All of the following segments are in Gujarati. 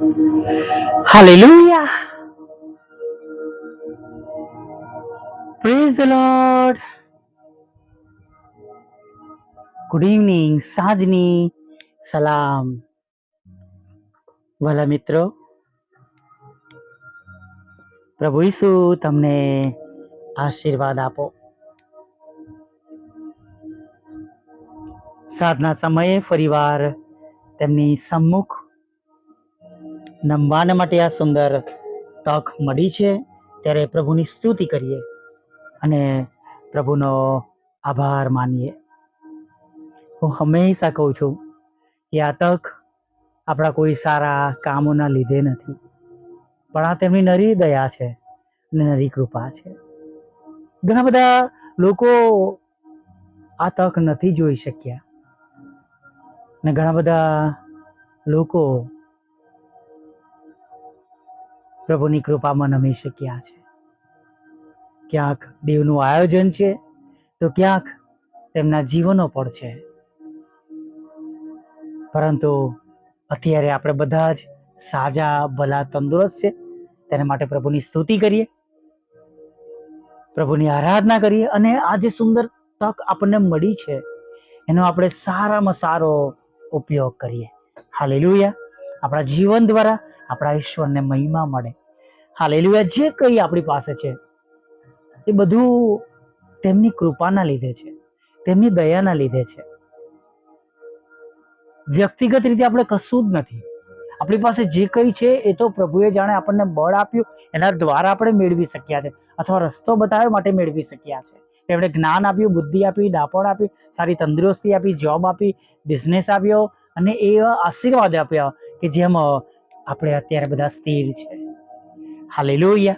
Hallelujah. Praise the Lord. Good evening સાંજની સલામ વાલા મિત્રો પ્રભુ ઈસુ તમને આશીર્વાદ આપો સાધના સમયે ફરીવાર તેમની સમ્મુખ નમવાને માટે આ સુંદર તક મળી છે, ત્યારે પ્રભુની સ્તુતિ કરીએ અને પ્રભુનો આભાર માનીએ. હું હંમેશા કહું છું કે આ તક આપણા કોઈ સારા કામોના લીધે નથી, પણ આ તેમની નરી દયા છે અને નરી કૃપા છે. ઘણા બધા લોકો આ તક નથી જોઈ શક્યા ને ઘણા બધા લોકો પ્રભુની કૃપામાં નમી શક્યા છે. ક્યાંક દેવનું આયોજન છે, તો ક્યાંક તેમના જીવનો પણ છે. પરંતુ અત્યારે આપણે બધા જ સાજા, ભલા, તંદુરસ્ત છે. તેના માટે પ્રભુની સ્તુતિ કરીએ. પ્રભુની આરાધના કરીએ અને આ જે સુંદર તક આપણને મળી છે, એનો આપણે સારામાં સારો ઉપયોગ કરીએ. હાલેલુયા. આપણા જીવન દ્વારા આપણા ઈશ્વરને મહિમા મળે. હાલેલુયા, જે કંઈ આપણી પાસે છે, એ બધું તેમની કૃપાના લીધે છે, તેમની દયાના લીધે છે. વ્યક્તિગત રીતે આપણે કશું જ નથી. આપણી પાસે જે કંઈ છે, એ તો પ્રભુએ જાણે આપણને બળ આપ્યું, એના દ્વારા આપણે મેળવી શક્યા છે, અથવા રસ્તો બતાવ્યો માટે મેળવી શક્યા છે. તેમણે જ્ઞાન આપ્યું, બુદ્ધિ આપી, ડાપણ આપી, સારી તંદુરસ્તી આપી જોબ આપી બિઝનેસ આપ્યો, અને એવા આશીર્વાદ આપ્યા કે જેમ આપણે અત્યારે બધા સ્થિર છે. હાલે લોહિયા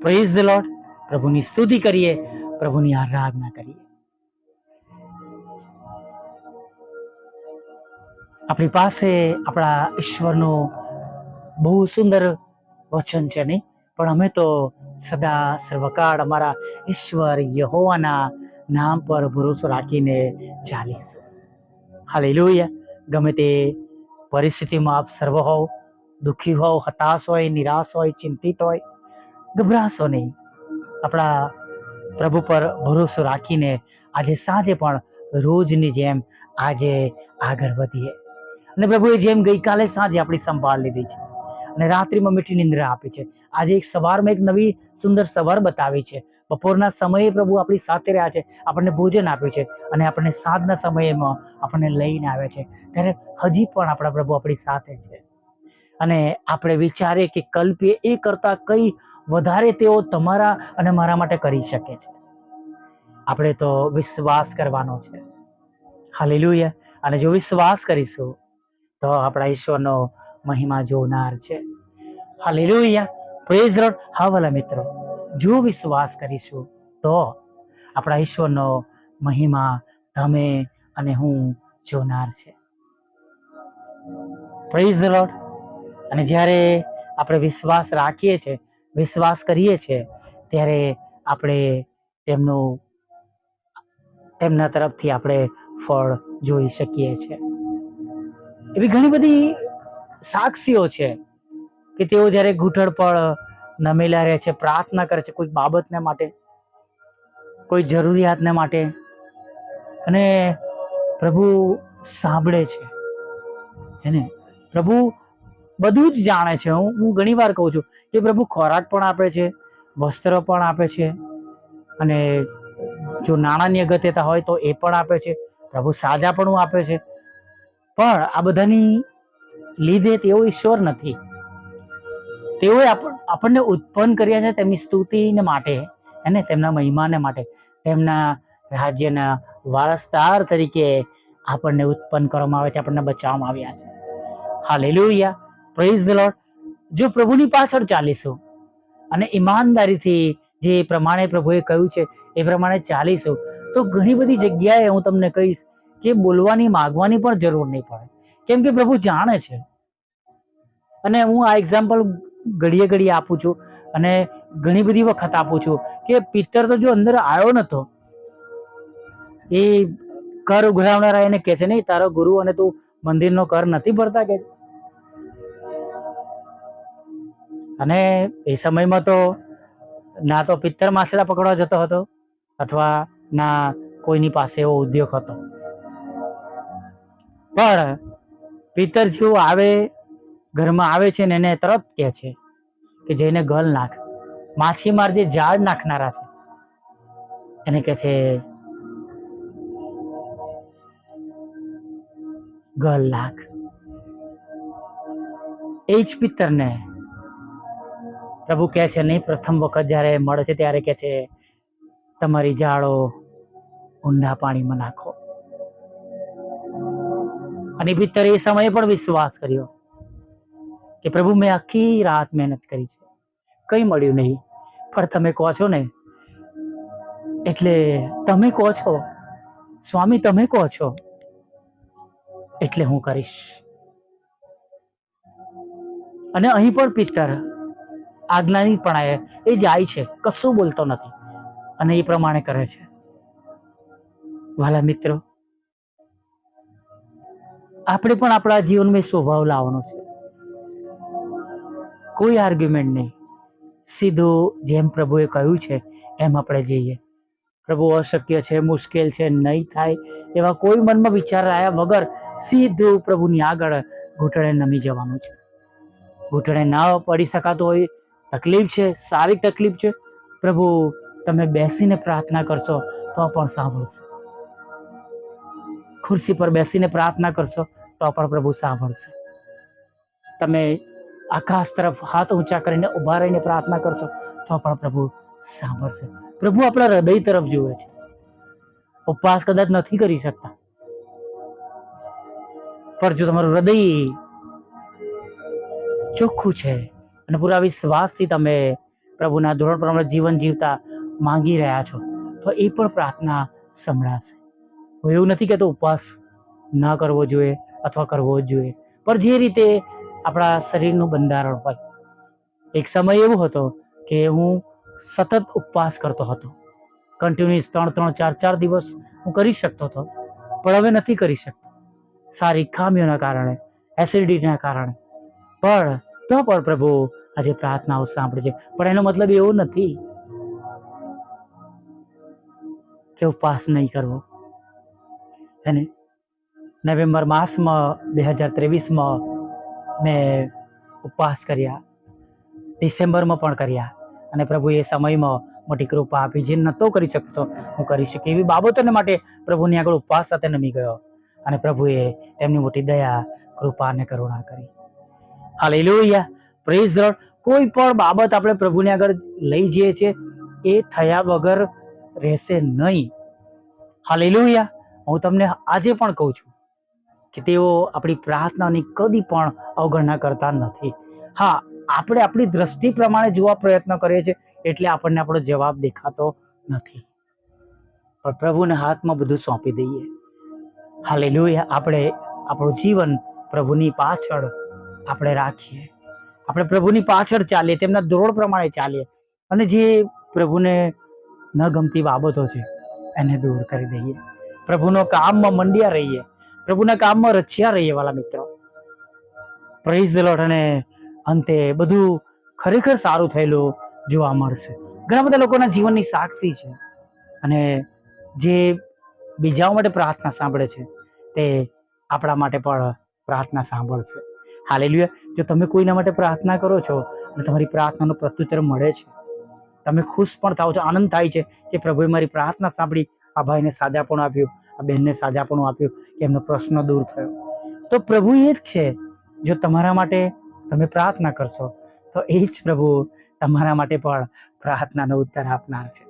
પ્રેઝ ધ લોર્ડ પ્રભુની સ્તુતિ કરીએ, પ્રભુની આરાધના કરીએ. આપણી પાસે આપણા ઈશ્વરનું બહુ સુંદર વચન છે નહીં? પણ અમે તો સદા સર્વકાળ અમારા ઈશ્વર યહોવાના નામ પર ભરોસો રાખીને ચાલીશું. હાલેલુયા ગમે તે પરિસ્થિતિમાં આપ સર્વ હોવ દુઃખી હોવ, હતાશ હોય, નિરાશ હોય, ચિંતિત હોય, ગભરાશો નહીં. આપણા પ્રભુ પર ભરોસો રાખીને આજે સાંજે પણ રોજની જેમ આજે આગળ વધીએ. અને પ્રભુએ જેમ ગઈકાલે સાંજે આપણી સંભાળ લીધી છે અને રાત્રિમાં મીઠી નિંદ્રા આપી છે. આજે એક સવારમાં એક નવી સુંદર સવાર બતાવી છે. બપોરના સમયે પ્રભુ આપણી સાથે રહ્યા છે, આપણને ભોજન આપ્યું છે અને આપણને સાંજના સમયમાં આપણને લઈને આવે છે. ત્યારે હજી પણ આપણા પ્રભુ આપણી સાથે છે. અને આપણે વિચારીએ કે કલ્પીએ એ કરતાં કઈ વધારે તેઓ તમારા અને મારા માટે કરી શકે છે. આપણે તો વિશ્વાસ કરવાનો છે. હાલેલુયા. અને જો વિશ્વાસ કરીશું, તો આપણા ઈશ્વરનો મહિમા જોનાર છે. હાલેલુયા. પ્રેઝ રોડ હા વાલા મિત્રો, જો વિશ્વાસ કરીશું, તો આપણા ઈશ્વરનો મહિમા તમે અને હું જોનાર છે. પ્રેઝ ધ લોર્ડ અને જ્યારે આપણે વિશ્વાસ રાખીએ છીએ, વિશ્વાસ કરીએ છીએ, ત્યારે આપણે તેમનું, તેમના તરફથી આપણે ફળ જોઈ શકીએ છીએ. એવી ઘણી બધી સાક્ષીઓ છે કે તેઓ જ્યારે ઘૂંટણ પર નમેલા રહે છે, પ્રાર્થના કરે છે, કોઈ બાબતને માટે, કોઈ જરૂરિયાતને માટે. અને પ્રભુ સાંભળે છે. હેને પ્રભુ બધું જ જાણે છે. હું હું ઘણી વાર કહું છું કે પ્રભુ ખોરાક પણ આપે છે, વસ્ત્ર પણ આપે છે અને જો નાણાંની અગત્યતા હોય તો એ પણ આપે છે. પ્રભુ સાજાપણું આપે છે. પણ આ બધાની લીધે તેઓ ઈશ્વર નથી. તેઓએ આપણને ઉત્પન્ન કર્યા છે તેમની સ્તુતિને માટે અને તેમના મહિમાને માટે. તેમના રાજ્યના વારસદાર તરીકે આપણને ઉત્પન્ન કરવામાં આવે છે, આપણને બચાવવામાં આવ્યા છે. હા હાલેલુયા. પ્રેઝ ધ લોર્ડ જો પ્રભુની પાછળ ચાલીશું અને ઈમાનદારીથી જે પ્રમાણે પ્રભુએ કહ્યું છે, એ પ્રમાણે ચાલીશું, તો ઘણી બધી જગ્યાએ હું તમને કહીશ કે બોલવાની, માગવાની પણ જરૂર નહીં પડે. કેમ કે પ્રભુ જાણે છે. અને હું આ એક્ઝામ્પલ ઘડીએ ઘડીએ આપું છું અને ઘણી બધી વખત આપું છું કે પિત્તર તો જો અંદર આવ્યો નતો, એ કર ઉઘરાવનારા એને કહે છે નહીં, તારો ગુરુ અને તું મંદિરનો કર નથી ભરતા કે અને એ સમયમાં તો ના તો પિત્તર માછલા પકડવા જતો હતો અથવા ના કોઈની પાસે એવો ઉદ્યોગ હતો. પણ પિત્તર જેવું આવે, ઘરમાં આવે છે ને એને તરત કહે છે કે જઈને ગલ નાખ. માછીમાર જે જાળ નાખનારા છે, એને કહે છે ગલ નાખ. એ જ પિત્તરને પ્રભુ કહે છે, નહીં, પ્રથમ વખત જ્યારે મળે છે ત્યારે કહે છે, તમારી જાળો ઊંડા પાણીમાં નાખો. અને પિત્તરે એ સમયે પણ વિશ્વાસ કર્યો કે પ્રભુ, મેં આખી રાત મહેનત કરી છે. કંઈ મળ્યું નહીં. પણ તમે કહો છો ને, એટલે તમે કહો છો, સ્વામી, તમે કહો છો, એટલે હું કરીશ. અને અહીં પણ પિત્તર આજ્ઞાની પણ એ જાય છે, કશું બોલતો નથી અને એ પ્રમાણે કરે છે. વાલા મિત્રો, આપણે પણ આપણા જીવનમાં સ્વભાવ લાવવાનો છે. કોઈ આર્ગ્યુમેન્ટ નહીં. સીધું જેમ પ્રભુએ કહ્યું છે, એમ આપણે જઈએ. પ્રભુ અશક્ય છે, મુશ્કેલ છે, નહીં થાય એવા કોઈ મનમાં વિચાર આવ્યા વગર સીધું પ્રભુની આગળ ઘૂંટણે નમી જવાનું છે. ઘૂંટણે ના પડી શકાતું હોય તકલીફ છે, સારી તકલીફ છે? પ્રભુ, તમે બેસીને પ્રાર્થના કરશો તો પણ સાંભળશે. ખુરશી પર બેસીને પ્રાર્થના કરશો તો પણ પ્રભુ સાંભળશે. તમે આકાશ તરફ હાથ ઊંચા કરીને ઊભા રહીને પ્રાર્થના કરશો તો પણ પ્રભુ સાંભળશે. પ્રભુ આપણા હૃદય તરફ જુએ છે. ઉપવાસ કદાચ નથી કરી શકતા. પણ જો તમારું હૃદય ચોખ્ખું છે અને પૂરા વિશ્વાસથી તમે પ્રભુના ધોરણ પ્રમાણે જીવન જીવતા માંગી રહ્યા છો, તો એ પણ પ્રાર્થના સંભળાશે. હું એવું નથી કહેતો ઉપવાસ ન કરવો જોઈએ અથવા કરવો જ જોઈએ, પણ જે રીતે આપણા શરીરનું બંધારણ હોય. એક સમય એવો હતો કે હું સતત ઉપવાસ કરતો હતો. કન્ટિન્યુઅસ ત્રણ ત્રણ, ચાર ચાર દિવસ હું કરી શકતો હતો, પણ હવે નથી કરી શકતો. સારી ખામીઓના કારણે એસિડિટીના કારણે. પણ તો પણ પ્રભુ આજે પ્રાર્થનાઓ સાંભળે છે. પણ એનો મતલબ એવો નથી કે ઉપવાસ નહીં કરવો. અને નવેમ્બર માસમાં બે હજાર ત્રેવીસમાં મેં ઉપવાસ કર્યા. ડિસેમ્બરમાં પણ કર્યા. અને પ્રભુ એ સમયમાં મોટી કૃપા આપી જે નહોતો કરી શકતો, હું કરી શકી. એવી બાબતોને માટે પ્રભુની આગળ ઉપવાસ સાથે નમી ગયો. અને પ્રભુએ તેમની મોટી દયા કૃપા અને કરુણા કરી. હાલેલુયા પ્રેઝ લોર્ડ કોઈ પણ બાબત આપણે પ્રભુને આગળ લઈ જઈએ છીએ, એ થયા વગર રહેશે નહીં. હાલેલુયા હું તમને આજે પણ કહું છું કે તેઓ આપણી પ્રાર્થનાની કદી પણ અવગણના કરતા નથી. હા, આપણે આપણી દ્રષ્ટિ પ્રમાણે જોવા પ્રયત્ન કરીએ છીએ એટલે આપણને આપણો જવાબ દેખાતો નથી. પણ પ્રભુના હાથમાં બધું સોંપી દઈએ. હાલેલુયા આપણે આપણું જીવન પ્રભુની પાછળ આપણે રાખીએ. આપણે પ્રભુની પાછળ ચાલીએ, તેમના ધોરણ પ્રમાણે ચાલીએ. અને જે પ્રભુને ન ગમતી બાબતો છે, એને દૂર કરી દઈએ. પ્રભુનો કામમાં મંડ્યા રહીએ. પ્રભુના કામમાં રચ્યા રહીએ વાલા મિત્રો. પ્રેઝ લોટ અને અંતે બધું ખરેખર સારું થયેલું જોવા મળશે. ઘણા બધા લોકોના જીવનની સાક્ષી છે. અને જે બીજાઓ માટે પ્રાર્થના સાંભળે છે, તે આપણા માટે પણ પ્રાર્થના સાંભળશે. હાલેલુયા. જો તમે કોઈના માટે પ્રાર્થના કરો છો અને તમારી પ્રાર્થનાનો પ્રત્યુત્તર મળે છે, તમે ખુશ પણ થાઓ છો, આનંદ થાય છે કે પ્રભુએ મારી પ્રાર્થના સાંભળી, આ ભાઈને સાજાપણું આપ્યું, આ બહેનને સાજાપણું આપ્યું કે એમનો પ્રશ્ન દૂર થયો. તો પ્રભુ એ જ છે, જો તમારા માટે તમે પ્રાર્થના કરશો, તો એ જ પ્રભુ તમારા માટે પણ પ્રાર્થનાનો ઉત્તર આપનાર છે.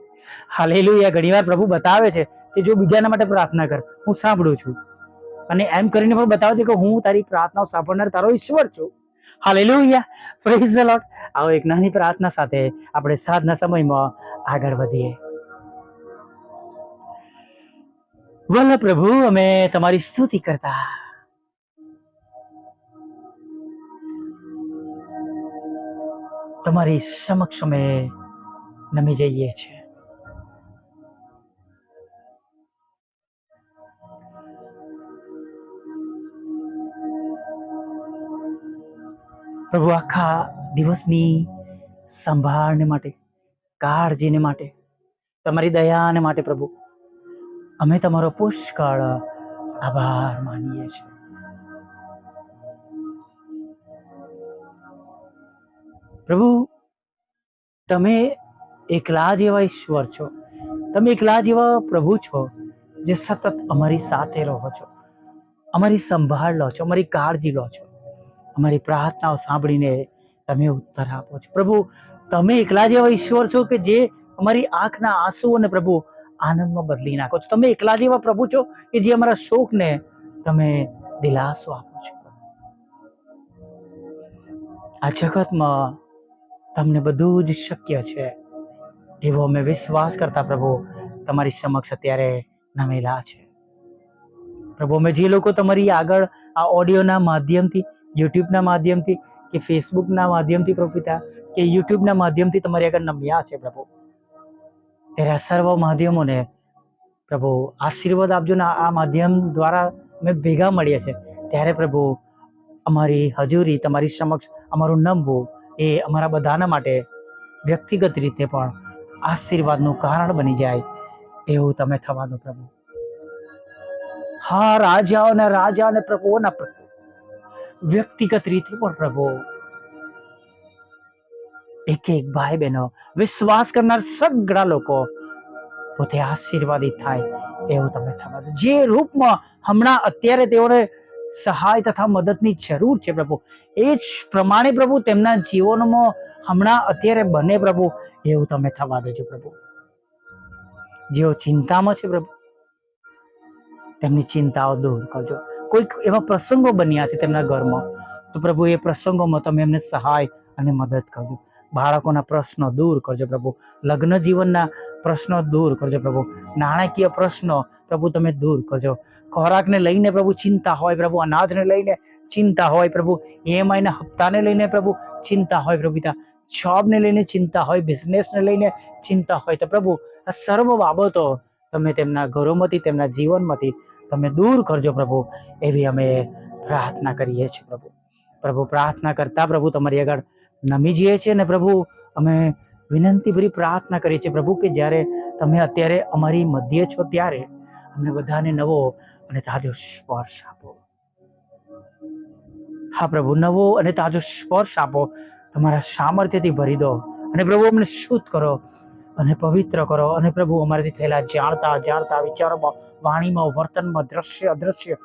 હાલેલુયા. ઘણીવાર પ્રભુ બતાવે છે કે જો બીજાના માટે પ્રાર્થના કર, હું સાંભળું છું. અને એમ કરીને પણ બતાવે છે કે હું તારી પ્રાર્થનાઓ સાંભળનાર તારો ઈશ્વર છું. હાલેલુયા પ્રેઝ ધ લોર્ડ આવો એક નાની પ્રાર્થના સાથે આપણે સાધના સમયમાં આગળ વધીએ. વલ્લ પ્રભુ, અમે તમારી સ્તુતિ કરતા. તમારી સમક્ષ અમે નમી જઈએ છીએ. પ્રભુ, આખા દિવસની સંભાળને માટે, કાળજીને માટે, તમારી દયાને માટે પ્રભુ, અમે તમારો પુષ્કળ આભાર માનીએ છીએ. પ્રભુ, તમે એકલા જ એવા ઈશ્વર છો. તમે એકલા જ એવા પ્રભુ છો જે સતત અમારી સાથે રહો છો. અમારી સંભાળ લો છો, અમારી કાળજી લો છો. અમારી પ્રાર્થનાઓ સાંભળીને તમે ઉત્તર આપો છો. પ્રભુ, તમે એકલા જ એવા ઈશ્વર છો કે જે અમારી આંખના આંસુઓને પ્રભુ આનંદમાં બદલી નાખો છો? તમે એકલા જ એવા પ્રભુ છો કે જે અમારા શોકને તમે દિલાસો આપો છો? આ જગતમાં તમને બધું જ શક્ય છે એવો અમે વિશ્વાસ કરતા પ્રભુ તમારી સમક્ષ અત્યારે નમેલા છે. પ્રભુ, અમે જે લોકો તમારી આગળ આ ઓડિયોના માધ્યમથી યુટ્યુબના માધ્યમથી કે ફેસબુકના માધ્યમથી પ્રભુ પિતા કે યુટ્યુબના માધ્યમથી તમારી આગળ નમ્યા છે પ્રભુ. ત્યારે આ સર્વ માધ્યમોને પ્રભુ આશીર્વાદ આપજો ને આ માધ્યમ દ્વારા અમે ભેગા મળીએ છીએ. ત્યારે પ્રભુ અમારી હજુરી, તમારી સમક્ષ અમારું નમવું એ અમારા બધાના માટે વ્યક્તિગત રીતે પણ આશીર્વાદનું કારણ બની જાય એવું તમે થવાનું પ્રભુ. હા રાજાઓના રાજા અને પ્રભુઓના પ્રભુ વ્યક્તિગત રીતે પણ પ્રભુ એક એક ભાઈ બહેનો વિશ્વાસ કરનાર સગળા લોકો પોતે આશીર્વાદિત થાય એવું તમે થવા દો. જે રૂપમાં હમણાં અત્યારે તેઓને સહાય તથા મદદની જરૂર છે પ્રભુ, એ જ પ્રમાણે પ્રભુ તેમના જીવનમાં હમણાં અત્યારે બને પ્રભુ એવું તમે થવા દેજો પ્રભુ. જેઓ ચિંતામાં છે પ્રભુ, તેમની ચિંતાઓ દૂર કરજો. કોઈક એવા પ્રસંગો બન્યા છે તેમના ઘરમાં. તો પ્રભુ, એ પ્રસંગોમાં તમે એમને સહાય અને મદદ કરજો. બાળકોના પ્રશ્નો દૂર કરજો પ્રભુ. લગ્ન જીવનના પ્રશ્નો દૂર કરજો પ્રભુ. નાણાકીય પ્રશ્નો પ્રભુ તમે દૂર કરજો. ખોરાકને લઈને પ્રભુ ચિંતા હોય પ્રભુ. અનાજને લઈને ચિંતા હોય પ્રભુ. ઈએમઆઈના હપ્તાને લઈને પ્રભુ ચિંતા હોય પ્રભુ પિતા. જોબને લઈને ચિંતા હોય, બિઝનેસને લઈને ચિંતા હોય. તો પ્રભુ, આ સર્વ બાબતો તમે તેમના ઘરોમાંથી, તેમના જીવનમાંથી તમે દૂર કરજો પ્રભુ, એવી અમે પ્રાર્થના કરીએ છીએ પ્રભુ. પ્રભુ, પ્રાર્થના કરતા પ્રભુ તમારી આગળ નમી જઈએ છીએ અને પ્રભુ, અમે વિનંતીભરી પ્રાર્થના કરીએ છીએ પ્રભુ કે જ્યારે તમે અત્યારે અમારી મધ્યે છો ત્યારે અમને બધાને નવો અને તાજો સ્પર્શ આપો. હા પ્રભુ, નવો અને તાજો સ્પર્શ આપો. તમારા સામર્થ્યથી ભરી દો અને પ્રભુ અમને શુદ્ધ કરો અને પવિત્ર કરો અને પ્રભુ અમારાથી થયેલા જાણતા જાણતા વિચારોમાં વાણીમાં વર્તનમાં દ્રશ્ય, અદ્રશ્ય,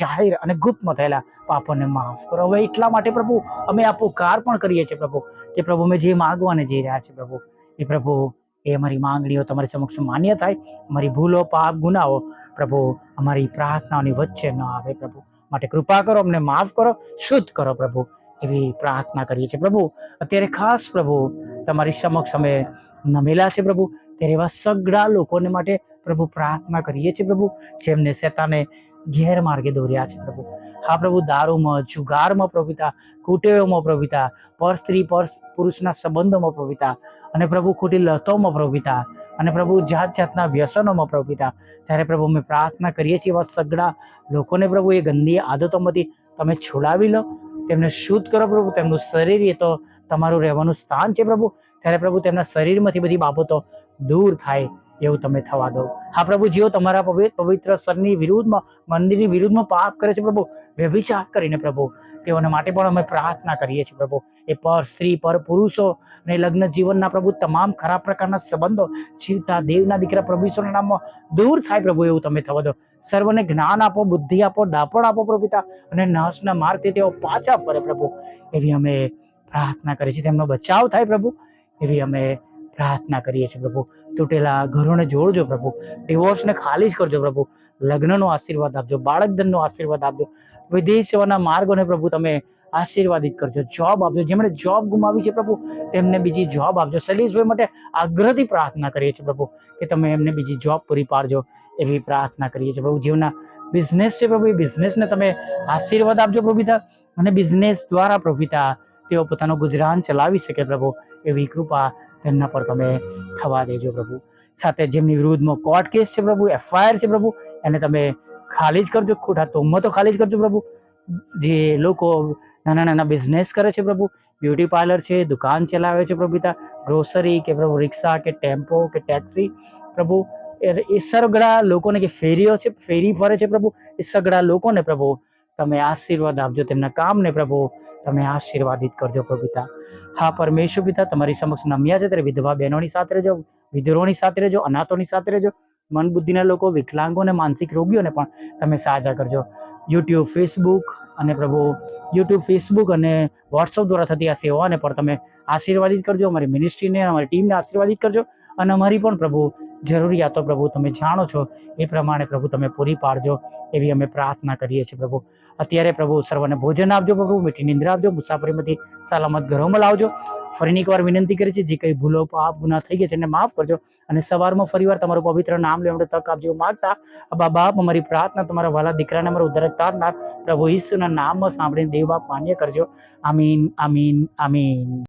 જાહેર અને ગુપ્તમાં થયેલા પાપોને માફ કરો. હવે એટલા માટે પ્રભુ, અમે આ પુકાર પણ કરીએ છીએ પ્રભુ, કે પ્રભુ અમે જે માગવાને જઈ રહ્યા છે પ્રભુ, એ પ્રભુ, એ અમારી માંગણીઓ તમારી સમક્ષ માન્ય થાય, અમારી ભૂલો, પાપ, ગુનાઓ પ્રભુ, અમારી પ્રાર્થનાઓની વચ્ચે ન આવે પ્રભુ. માટે કૃપા કરો, અમને માફ કરો, શુદ્ધ કરો પ્રભુ, એવી પ્રાર્થના કરીએ છીએ પ્રભુ. અત્યારે ખાસ પ્રભુ, તમારી સમક્ષ અમે નમેલા છે પ્રભુ, ત્યારે એવા સગડા લોકોને માટે પ્રભુ પ્રાર્થના કરીએ છીએ પ્રભુ, જેમને શેતાને ગેરમાર્ગે દોર્યા છે પ્રભુ. હા પ્રભુ, દારૂમાં, જુગારમાં પ્રભુતા, કુટેવોમાં પ્રભુતા, પર સ્ત્રી, પર પુરુષના સંબંધોમાં પ્રભુતા અને પ્રભુ ખોટી લતોમાં પ્રભુતા અને પ્રભુ જાત જાતના વ્યસનોમાં પ્રભુતા. ત્યારે પ્રભુ અમે પ્રાર્થના કરીએ છીએ એવા સગડા લોકોને પ્રભુ, એ ગંદી આદતોમાંથી તમે છોડાવી લો. તેમને શુદ્ધ કરો પ્રભુ, તેમનું શરીર એ તો તમારું રહેવાનું સ્થાન છે પ્રભુ. ત્યારે પ્રભુ, તેમના શરીરમાંથી બધી બાબતો દૂર થાય એવું તમે થવા દો. હા, પ્રભુ, જેઓ તમારા પવિત્ર સરની વિરુદ્ધમાં, મંદિરની વિરુદ્ધમાં પાપ કરે છે, પ્રભુ, વ્યભિચાર કરીને, પ્રભુ, તેઓને માટે પણ અમે પ્રાર્થના કરીએ છીએ, પ્રભુ. એ પર સ્ત્રી, પર પુરુષો અને લગ્ન જીવનના, પ્રભુ, તમામ ખરાબ પ્રકારના સંબંધો જીવતા દેવના દીકરા પ્રભુશ્વરના નામમાં દૂર થાય, પ્રભુ, એવું તમે થવા દો. સર્વને જ્ઞાન આપો, બુદ્ધિ આપો, ડાપણ આપો, પ્રભુ અને નાશના માર્ગે તેઓ પાછા ફરે, પ્રભુ. એવી અમે પ્રાર્થના કરીએ છીએ, તેમનો બચાવ થાય, પ્રભુ. એવી અમે પ્રાર્થના કરીએ છીએ, પ્રભુ. તૂટેલા ઘરોને જોડજો પ્રભુ. ડિવોર્સને ખાલી જ કરજો પ્રભુ. લગ્નનો આશીર્વાદ આપજો, બાળકધનનો આશીર્વાદ આપજો વિદેશ જવાના માર્ગોને પ્રભુ તમે આશીર્વાદિત કરજો જોબ આપજો. જેમણે જોબ ગુમાવી છે પ્રભુ, તેમને બીજી જોબ આપજો. શૈલેષભાઈ માટે આગ્રહથી પ્રાર્થના કરીએ છીએ પ્રભુ કે તમે એમને બીજી જોબ પૂરી પાડજો એવી પ્રાર્થના કરીએ છીએ પ્રભુ. જીવના બિઝનેસ છે પ્રભુ, એ બિઝનેસને તમે આશીર્વાદ આપજો પ્રભુતા અને બિઝનેસ દ્વારા પ્રભુતા તેઓ પોતાનું ગુજરાન ચલાવી શકે પ્રભુ એવી કૃપા તેમના પર તમે થવા દેજો પ્રભુ. સાથે જેમની વિરુદ્ધમાં કોર્ટ કેસ છે પ્રભુ એફઆઈઆર છે પ્રભુ, એને તમે ખાલી જ કરજો, ખોટા તોમતો ખાલી જ કરજો પ્રભુ. જે લોકો નાના નાના બિઝનેસ કરે છે પ્રભુ બ્યુટી પાર્લર છે, દુકાન ચલાવે છે પ્રભુ ગ્રોસરી કે પ્રભુ રિક્ષા કે ટેમ્પો કે ટેક્સી પ્રભુ, એ સગળા લોકોને કે ફેરીઓ છે, ફેરી ફરે છે પ્રભુ, એ સગળા લોકોને પ્રભુ તમે આશીર્વાદ આપજો, તેમના કામને પ્રભુ તમે આશીર્વાદિત કરજો પ્રભુ હા, પરમેશ્વર પિતા, તમારી સમક્ષ નમ્યા છે ત્યારે વિધવા બહેનોની સાથે રહેજો વિધરોની સાથે રહેજો, અનાથોની સાથે રહેજો મન બુદ્ધિના લોકો, વિકલાંગો અને માનસિક રોગીઓને પણ તમે સાજા કરજો. યુટ્યુબ ફેસબુક અને પ્રભુ યુટ્યુબ ફેસબુક અને વોટ્સઅપ દ્વારા થતી આ સેવાઓને પણ તમે આશીર્વાદિત કરજો, અમારી મિનિસ્ટ્રીને અમારી ટીમને આશીર્વાદિત કરજો અને અમારી પણ પ્રભુ જરૂરિયાતો પ્રભુ તમે જાણો છો એ પ્રમાણે પ્રભુ તમે પૂરી પાડજો એવી અમે પ્રાર્થના કરીએ છીએ પ્રભુ. અત્યારે પ્રભુ સર્વને ભોજન આપજો પ્રભુ, મીઠી નિંદ્રા આપજો, મુસાફરીમાંથી સલામત ઘરોમાં લાવજો. ફરીની એકવાર વિનંતી કરી છે જે કંઈ ભૂલો, પાપ, ગુના થઈ ગયા છે, એને માફ કરજો અને સવારમાં ફરીવાર તમારું પવિત્ર નામ લેવા માટે તક આપજો. માગતા બાબા બાપ, અમારી પ્રાર્થના તમારા વાલા દીકરાને, અમારો ઉદ્ધારક તારનાર પ્રભુ ઈસુના નામમાં સાંભળીને દેવ બાપ માન્ય કરજો. આમીન આમીન આમીન.